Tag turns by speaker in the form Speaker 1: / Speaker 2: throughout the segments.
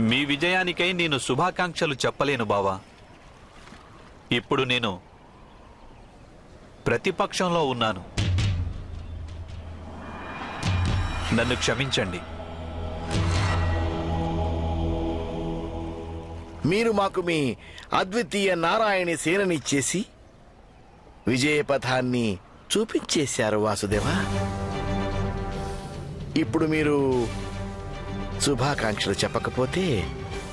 Speaker 1: మీ విజయానికై నేను శుభాకాంక్షలు చెప్పలేను బావా. ఇప్పుడు నేను ప్రతిపక్షంలో ఉన్నాను. నన్ను క్షమించండి.
Speaker 2: మీరు మాకు మీ అద్వితీయ నారాయణ సేననిచ్చేసి విజయపథాన్ని చూపించేశారు వాసుదేవా. ఇప్పుడు మీరు శుభాకాంక్షలు చెప్పకపోతే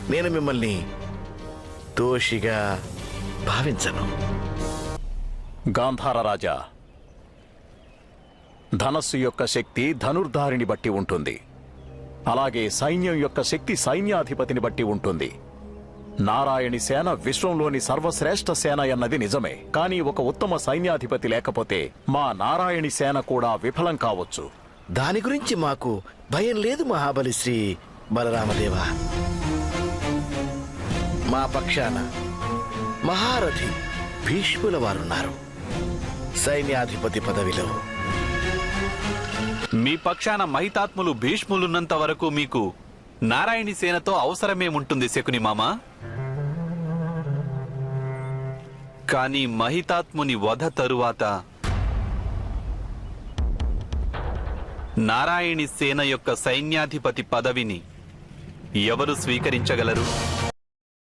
Speaker 2: నేను మిమ్మల్ని దోషిగా భావించను.
Speaker 3: గాంధార రాజా ధనస్సు యొక్క శక్తి ధనుర్ధారిని బట్టి ఉంటుంది. అలాగే సైన్యం యొక్క శక్తి సైన్యాధిపతిని బట్టి ఉంటుంది. నారాయణి సేన విశ్వంలోని సర్వశ్రేష్ఠ సేన అన్నది నిజమే. కానీ ఒక ఉత్తమ సైన్యాధిపతి లేకపోతే మా నారాయణి సేన కూడా విఫలం కావచ్చు.
Speaker 2: దాని గురించి మాకు భయం లేదు మహాబలి శ్రీ బలరామదేవ. మా పక్షాన మహారథి భీష్ముల వారున్నారు. సైన్యాధిపతి పదవిలో.
Speaker 1: మీ పక్షాన మహితాత్ములు భీష్ములున్నంత వరకు మీకు నారాయణి సేనతో అవసరమేముంటుంది శకుని మామ? కానీ మహితాత్ముని వధ తరువాత నారాయణి సేన యొక్క సైన్యాధిపతి పదవిని ఎవరు స్వీకరించగలరు?